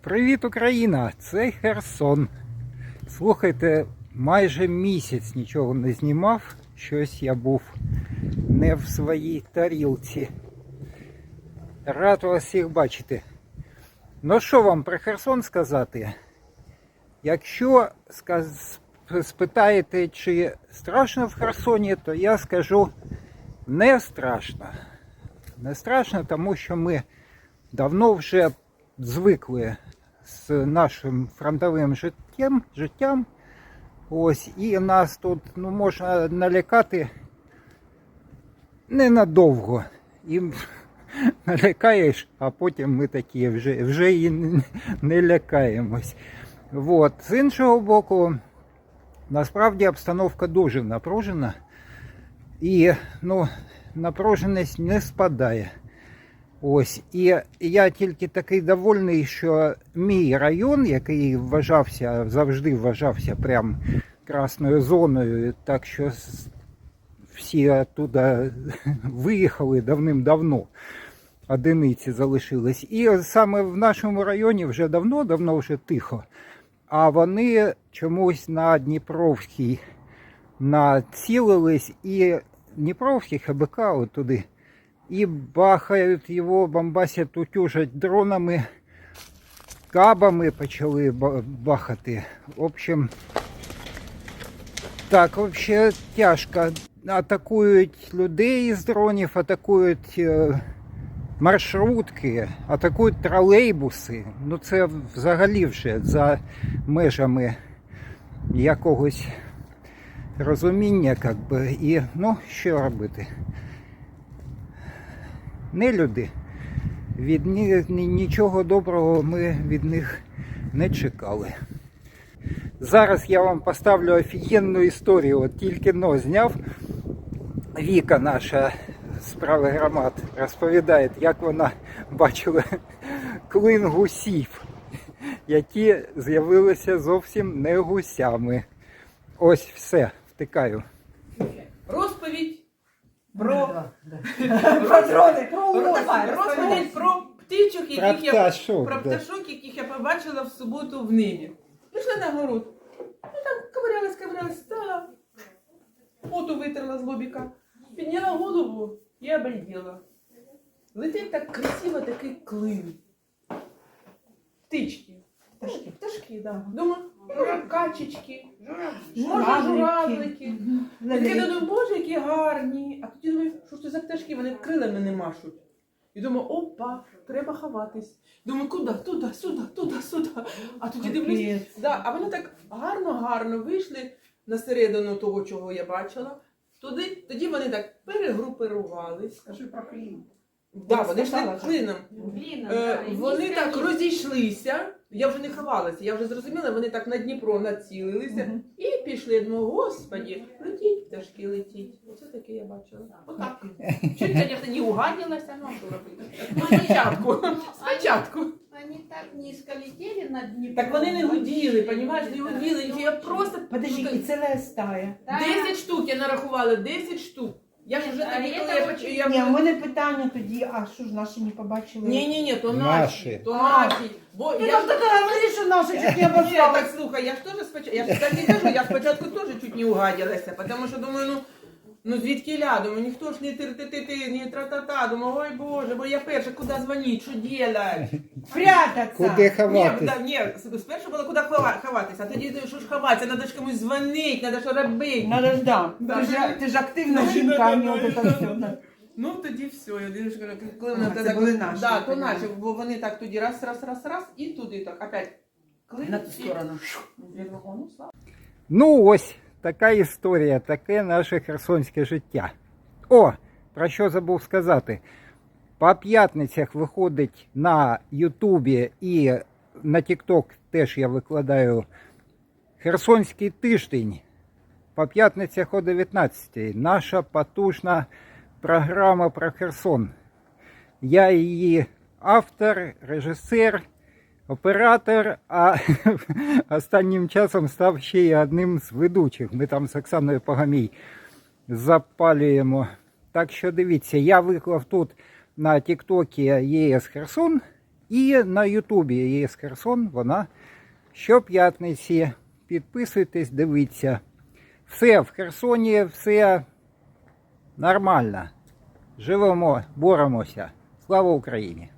Привіт, Україна! Це Херсон. Слухайте, майже місяць нічого не знімав. Щось я був не в своїй тарілці. Рад вас всіх бачити. Ну що вам про Херсон сказати? Якщо спитаєте, чи страшно в Херсоні, то я скажу не страшно. Не страшно, тому що ми давно вже звикли з нашим фронтовим життям, життям. Ось, і нас тут ну, можна налякати ненадовго. І налякаєш, а потім ми такі вже, вже і не- не лякаємось. От. З іншого боку, насправді обстановка дуже напружена. І ну, напруженість не спадає. Ось, і я тільки такий довольний, що мій район, який вважався, завжди вважався прям красною зоною, так що всі оттуда виїхали давним-давно, одиниці залишились. І саме в нашому районі вже давно, давно вже тихо. А вони чомусь на Дніпровський націлились і Дніпровський ХБК от туди. І бахають його, бомбасять, утюжать дронами, кабами почали ба- бахати. В общем, так, взагалі тяжко. Атакують людей з дронів, атакують е, маршрутки, атакують тролейбуси. Ну це взагалі вже за межами якогось розуміння, як би. І ну, що робити? Не люди. Від ні, ні- нічого доброго ми від них не чекали. Зараз я вам поставлю офігенну історію. От тільки но зняв. Віка наша справи громад розповідає, як вона бачила клин гусів, які з'явилися зовсім не гусями. Ось все, втикаю. Про, Про дрони, про про, розповідь про птичок, Про яких я пташок, про пташок, яких я побачила в суботу в небі. Пішла на город. Ну там ковирялась, ковирялась, стала. Поту витерла з лобіка. Підняла голову і обалдела. Летить так красиво такий клин. Птички. Пташки. Пташки, да. Думаю, качечки, може Журавлики. Таке думаю, боже, які гарні. А тоді думаю, що ж це за пташки, вони крилами не машуть. І думаю, опа, треба ховатись. Думаю, куди? Туди, сюди, туди, сюди. А тоді дивлюсь, да, а вони так гарно-гарно вийшли на середину того, чого я бачила. Туди, тоді вони так перегрупирувались. Скажи про клін. Да, вони йшли клином. Е, вони так розійшлися. Я вже не ховалася, я вже зрозуміла, вони так на Дніпро націлилися Мгм. і пішли. Я думаю, господі, летіть, пташки, летіть. Оце таке я бачила. Отак. Чуть, звісно, не угаділася, ну що робити. Ну, спочатку. Спочатку. Вони так низько летіли над Дніпром. Так вони не гуділи, понімаєш, не гуділи. Я просто Подожди, і ціла стая. Да. 10 штук я нарахувала, 10 штук. Я ж вже А тоді, це коли я. Я... Ні, у мене питання тоді, а що ж наші не побачили? Ні, ні, ні, то Наші. наші. То наші. Бо Ти я ж така говориш, що наші чуть не Ні, так слухай, я ж теж спочатку, я ж так і кажу, я спочатку теж чуть не угадилася, тому що думаю, ну, ну звідки ля, думаю, ніхто ж не ти-ти-ти, не тра-та-та, думаю, ой Боже, бо я перша, куди дзвонить, що делать? Прятаться. Куди Ні, ховатись? да, ні, с- спершу було куди хова- ховатися, а тоді думаю, що ж ховатися, треба ж комусь дзвонити, треба що робити. Надо ж, да. Да. Ти ж, ти ж активна Да, жінка, а не да, от да, це да. все. Ну тоді все, я дивлюсь, коли Ага, вони це були наші, Да, я то наші, бо вони так тоді раз, раз, раз, раз, і туди так, опять. клин, На ту і- сторону. Я думаю, о, ну, слава Ну ось така історія, таке наше херсонське життя. О, про що забув сказати. По п'ятницях виходить на Ютубі і на Тікток теж я викладаю Херсонський тиждень. По п'ятницях о 19 Наша потужна програма про Херсон. Я її автор, режисер, Оператор, а останнім часом став ще й одним з ведучих. Ми там з Оксаною Пагамій запалюємо. Так що дивіться, я виклав тут на Тіктокі ЄС Херсон і на Ютубі ЄС Херсон. Вона щоп'ятниці. Підписуйтесь, дивіться. Все в Херсоні, все нормально. Живемо, боремося. Слава Україні!